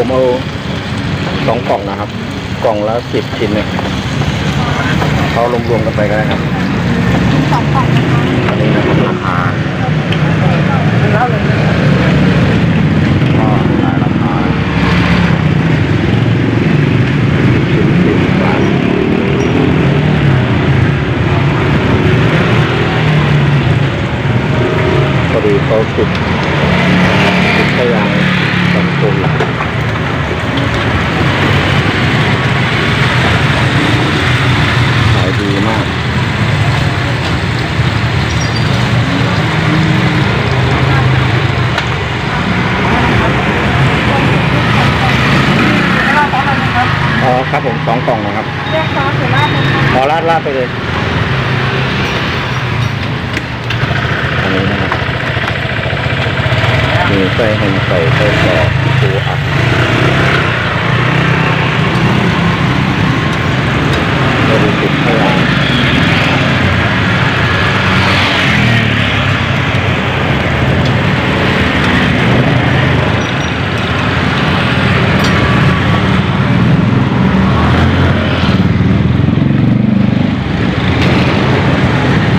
ผมเอาสองกล่องนะครับ กล่องละสิบชิ้นเนี่ยเขารวมๆกันไปก็ได้ครับสองกล่องนะคะอันนี้นะครับราคาเล่าเลยก็หลายราคาชิ้นสิบบาทพอดีเขาติดติดพยางสังคมขายดีมาก เราต้องอะไรนะครับ อ๋อ ครับผมสองกล่องนะครับแยกซอสหรือราดเลยคะขอราดราดไปเลยอันนี้นะครับมีไส้แฮมใส่ไส้กรอกปูอัดเราดูติดข้างหลัง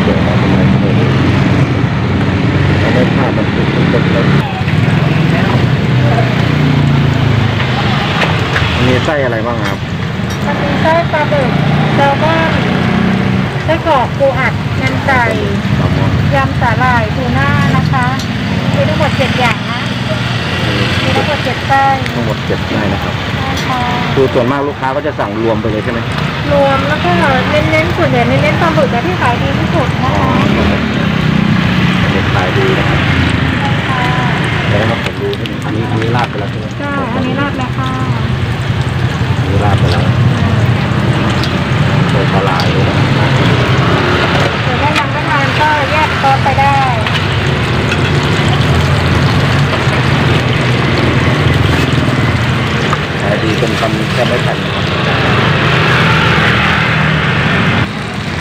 เดี๋ยวเราทำไมไม่รู้เราไม่พลาดมันติดทุกคนเลยมีไส้อะไรบ้างครับมันมีไส้ปลาบึกแซลมอนไส้กรอกปูอัดแฮมไก่แซลมอนยำสาหร่ายทูน่านะคะมีทั้งหมดเจ็ดอย่างนะมีทั้งหมดเจ็ดไส้ทั้งหมดเจ็ดไส้นะครับนะคะคือส่วนมากลูกค้าก็จะสั่งรวมไปเลยใช่ไหมรวมแล้วก็เน้นๆส่วนใหญ่เน้นๆปลาบึกอะที่ขายดีที่สุดอ๋นะอคะเด็กขายดีนะครับค่ะแล้วครับผมดูนิดนึงอันนี้อันนี้ราดไปแล้วใช่ไหมก็อันนี้ราดแล้วค่ะ อันนี้ราดไปแล้วโดยปลาไหลด้วยนะครับ ส่วนถ้ายังไม่ทานก็แยกซอสไปได้ ขายดีจนทำแทบไม่ทันนะครับ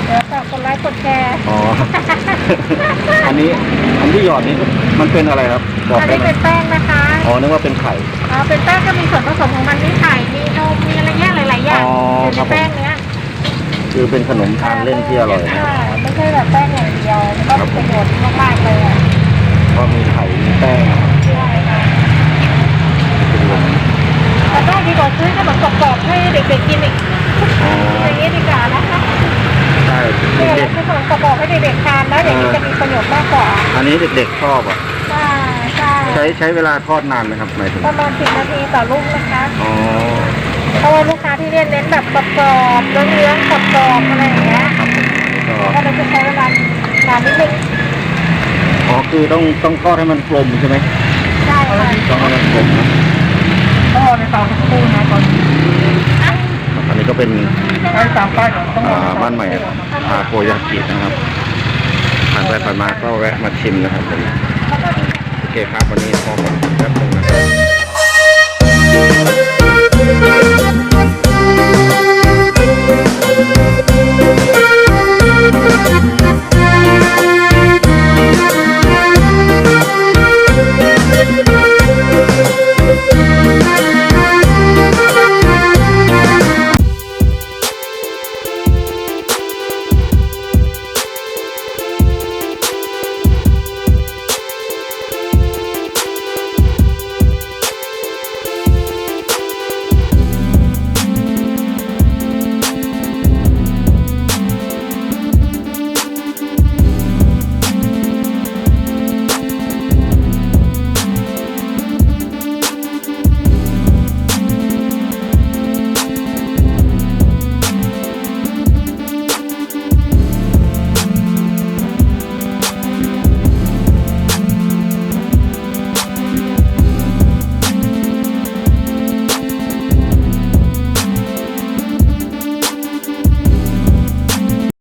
เดี๋ยวฝากกดไลค์กดแชร์อ๋อ อันนี้อันที่หยอดนี้มันเป็นอะไรครับบอกอันได้นี้ไหมเป็นแป้งนะคะอ๋อนึกว่าเป็นไข่อ่าเป็นแป้งก็มีส่วนผสมของมันมีไข่มีนมมีอะไรเงี้ยหลายๆอย่างอ๋ออยู่ครัในบผม แป้งเนี้ยคือเป็นขนมทานเล่นที่อร่อยนะ ใช่ไม่ใช่แบบแป้งอย่างเดียวมันก็ครับมีประโยชน์มากๆเลยอะ ก็มีไข่ มีแป้งนะครับ ใช่ค่ะ เป็นลม แต่ก็ดีกว่าซื้อขนมกรอบ ๆ ให้เด็ก ๆ กินอีก อ๋อ อย่างนี้ดีกว่านะคะ ใช่ เนี่ย เด็เรากซื้อขนมกรอบๆให้เด็กๆทานแล้วอย่างนี้จะมีประโยชน์มากกว่าๆอันนี้เด็กๆชอบอะใช่ใช่ใช้ใช้เวลาทอดนานไหมครับหมายถึงประมาณสิบนาทีต่อลูกนะคะอ๋อเพราะว่าลูกค้าที่เน้นเน้นแบบกรอบๆเนื้อๆกรอบๆอะไรอย่างเงี้ยครับผมก็ก็เลยจะใช้เวลานานนิดนึงอ๋อคือต้องต้องทอดให้มันกลมใช่ไหมใช่ค่ะต้องให้มันกลมนะต้องรอในเตาสักครู่นะตอนนี้ อันนี้ก็เป็นใช้ตามป้ายต้องรออ่าบ้านใหม่อาโกยากินะครับผ่านไปผ่านมาก็แวะมาชิมนะครับผมโอเคครับวันนี้พอก่อน